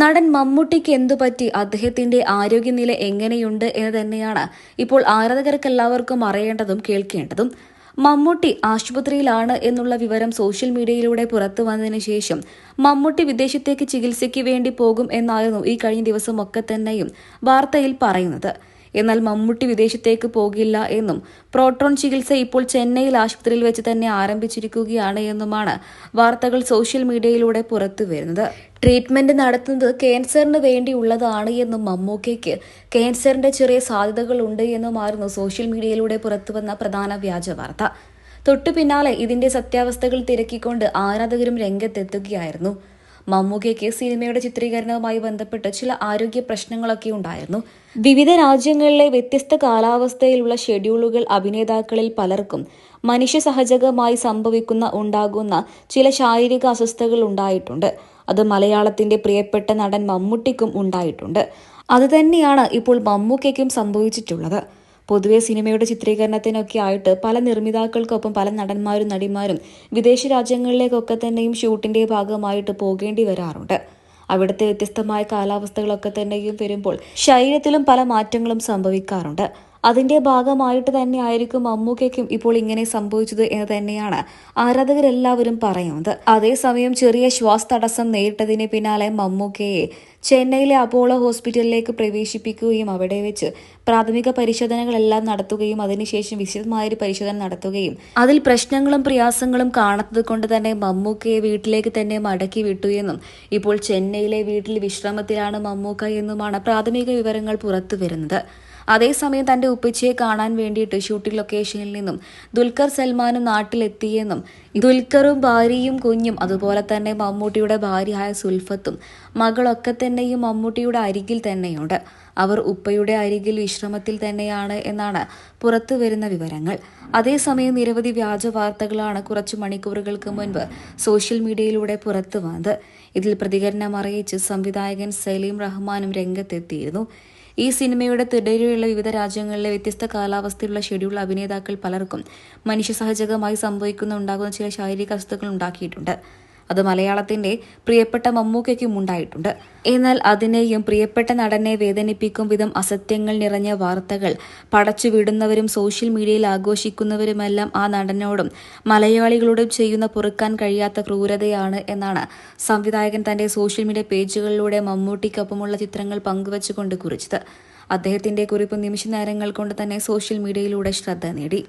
നടൻ മമ്മൂട്ടിക്ക് എന്തു പറ്റി? അദ്ദേഹത്തിന്റെ ആരോഗ്യനില എങ്ങനെയുണ്ട് എന്ന് തന്നെയാണ് ഇപ്പോൾ ആരാധകർക്കെല്ലാവർക്കും അറിയേണ്ടതും കേൾക്കേണ്ടതും. മമ്മൂട്ടി ആശുപത്രിയിലാണ് എന്നുള്ള വിവരം സോഷ്യൽ മീഡിയയിലൂടെ പുറത്തു വന്നതിന് ശേഷം മമ്മൂട്ടി വിദേശത്തേക്ക് ചികിത്സയ്ക്ക് വേണ്ടി പോകും എന്നായിരുന്നു ഈ കഴിഞ്ഞ ദിവസമൊക്കെ തന്നെയും വാർത്തയിൽ പറയുന്നത്. എന്നാൽ മമ്മൂട്ടി വിദേശത്തേക്ക് പോകില്ല എന്നും പ്രോട്ടോൺ ചികിത്സ ഇപ്പോൾ ചെന്നൈയിൽ ആശുപത്രിയിൽ വെച്ച് തന്നെ ആരംഭിച്ചിരിക്കുകയാണ് എന്നുമാണ് വാർത്തകൾ സോഷ്യൽ മീഡിയയിലൂടെ പുറത്തു വരുന്നത്. ട്രീറ്റ്മെന്റ് നടത്തുന്നത് ക്യാൻസറിന് വേണ്ടിയുള്ളതാണ് എന്നും മമ്മൂക്കയ്ക്ക് ക്യാൻസറിന്റെ ചെറിയ സാധ്യതകൾ ഉണ്ട് എന്നുമായിരുന്നു സോഷ്യൽ മീഡിയയിലൂടെ പുറത്തുവന്ന പ്രധാന വ്യാജ വാർത്ത. തൊട്ടു പിന്നാലെ ഇതിന്റെ സത്യാവസ്ഥകൾ തിരക്കിക്കൊണ്ട് ആരാധകരും രംഗത്തെത്തുകയായിരുന്നു. മമ്മൂക്കയ്ക്ക് സിനിമയുടെ ചിത്രീകരണവുമായി ബന്ധപ്പെട്ട് ചില ആരോഗ്യ പ്രശ്നങ്ങളൊക്കെ ഉണ്ടായിരുന്നു. വിവിധ രാജ്യങ്ങളിലെ വ്യത്യസ്ത കാലാവസ്ഥയിലുള്ള ഷെഡ്യൂളുകൾ അഭിനേതാക്കളിൽ പലർക്കും മനുഷ്യ സഹജകമായി സംഭവിക്കുന്ന ഉണ്ടാകുന്ന ചില ശാരീരിക അസ്വസ്ഥതകൾ ഉണ്ടായിട്ടുണ്ട്. അത് മലയാളത്തിന്റെ പ്രിയപ്പെട്ട നടൻ മമ്മൂട്ടിക്കും ഉണ്ടായിട്ടുണ്ട്. അതുതന്നെയാണ് ഇപ്പോൾ മമ്മൂക്കയ്ക്കും സംഭവിച്ചിട്ടുള്ളത്. പൊതുവെ സിനിമയുടെ ചിത്രീകരണത്തിനൊക്കെ ആയിട്ട് പല നിർമ്മിതാക്കൾക്കൊപ്പം പല നടന്മാരും നടിമാരും വിദേശ രാജ്യങ്ങളിലേക്കൊക്കെ തന്നെയും ഷൂട്ടിന്റെ ഭാഗമായിട്ട് പോകേണ്ടി വരാറുണ്ട്. അവിടുത്തെ വ്യത്യസ്തമായ കാലാവസ്ഥകളൊക്കെ തന്നെയും വരുമ്പോൾ ശരീരത്തിലും പല മാറ്റങ്ങളും സംഭവിക്കാറുണ്ട്. അതിന്റെ ഭാഗമായിട്ട് തന്നെ ആയിരിക്കും മമ്മൂക്കയ്ക്കും ഇപ്പോൾ ഇങ്ങനെ സംഭവിച്ചത് എന്ന് തന്നെയാണ് ആരാധകരെല്ലാവരും പറയുന്നത്. അതേസമയം ചെറിയ ശ്വാസ തടസ്സം നേരിട്ടതിന് പിന്നാലെ മമ്മൂക്കയെ ചെന്നൈയിലെ അപ്പോളോ ഹോസ്പിറ്റലിലേക്ക് പ്രവേശിപ്പിക്കുകയും അവിടെ വെച്ച് പ്രാഥമിക പരിശോധനകളെല്ലാം നടത്തുകയും അതിനുശേഷം വിശദമായൊരു പരിശോധന നടത്തുകയും അതിൽ പ്രശ്നങ്ങളും പ്രയാസങ്ങളും കാണാത്തത് കൊണ്ട് തന്നെ മമ്മൂക്കയെ വീട്ടിലേക്ക് തന്നെ മടക്കി വിട്ടു എന്നും ഇപ്പോൾ ചെന്നൈയിലെ വീട്ടിൽ വിശ്രമത്തിലാണ് മമ്മൂക്ക എന്നുമാണ് പ്രാഥമിക വിവരങ്ങൾ പുറത്തു വരുന്നത്. അതേസമയം തന്റെ ഉപ്പച്ചയെ കാണാൻ വേണ്ടിയിട്ട് ഷൂട്ടിംഗ് ലൊക്കേഷനിൽ നിന്നും ദുൽഖർ സൽമാനും നാട്ടിലെത്തിയെന്നും ദുൽഖറും ഭാര്യയും കുഞ്ഞും അതുപോലെ തന്നെ മമ്മൂട്ടിയുടെ ഭാര്യയായ സുൽഫത്തും മകളൊക്കെ തന്നെയും മമ്മൂട്ടിയുടെ അരികിൽ തന്നെയുണ്ട്. അവർ ഉപ്പയുടെ അരികിൽ വിശ്രമത്തിൽ തന്നെയാണ് എന്നാണ് പുറത്തു വരുന്ന വിവരങ്ങൾ. അതേസമയം നിരവധി വ്യാജ വാർത്തകളാണ് കുറച്ചു മണിക്കൂറുകൾക്ക് മുൻപ് സോഷ്യൽ മീഡിയയിലൂടെ പുറത്തു വന്നത്. ഇതിൽ പ്രതികരണം അറിയിച്ച് സംവിധായകൻ സലീം റഹ്മാനും രംഗത്തെത്തിയിരുന്നു. ഈ സിനിമയുടെ തിടയിലുള്ള വിവിധ രാജ്യങ്ങളിലെ വ്യത്യസ്ത കാലാവസ്ഥയിലുള്ള ഷെഡ്യൂൾ അഭിനേതാക്കൾ പലർക്കും മനുഷ്യ സഹജകമായി സംഭവിക്കുന്ന ഉണ്ടാകുന്ന ചില ശാരീരിക അസ്വസ്ഥകൾ ഉണ്ടാക്കിയിട്ടുണ്ട്. അത് മലയാളത്തിന്റെ പ്രിയപ്പെട്ട മമ്മൂക്കയ്ക്കും ഉണ്ടായിട്ടുണ്ട്. എന്നാൽ അതിനെയും പ്രിയപ്പെട്ട നടനെ വേദനിപ്പിക്കും വിധം അസത്യങ്ങൾ നിറഞ്ഞ വാർത്തകൾ പടച്ചുവിടുന്നവരും സോഷ്യൽ മീഡിയയിൽ ആഘോഷിക്കുന്നവരുമെല്ലാം ആ നടനോടും മലയാളികളോടും ചെയ്യുന്ന പൊറുക്കാൻ കഴിയാത്ത ക്രൂരതയാണ് എന്നാണ് സംവിധായകൻ തന്റെ സോഷ്യൽ മീഡിയ പേജുകളിലൂടെ മമ്മൂട്ടിക്കൊപ്പമുള്ള ചിത്രങ്ങൾ പങ്കുവച്ചുകൊണ്ട് കുറിച്ചത്. അദ്ദേഹത്തിന്റെ കുറിപ്പ് നിമിഷ നേരങ്ങൾ കൊണ്ട് തന്നെ സോഷ്യൽ മീഡിയയിലൂടെ ശ്രദ്ധ നേടി.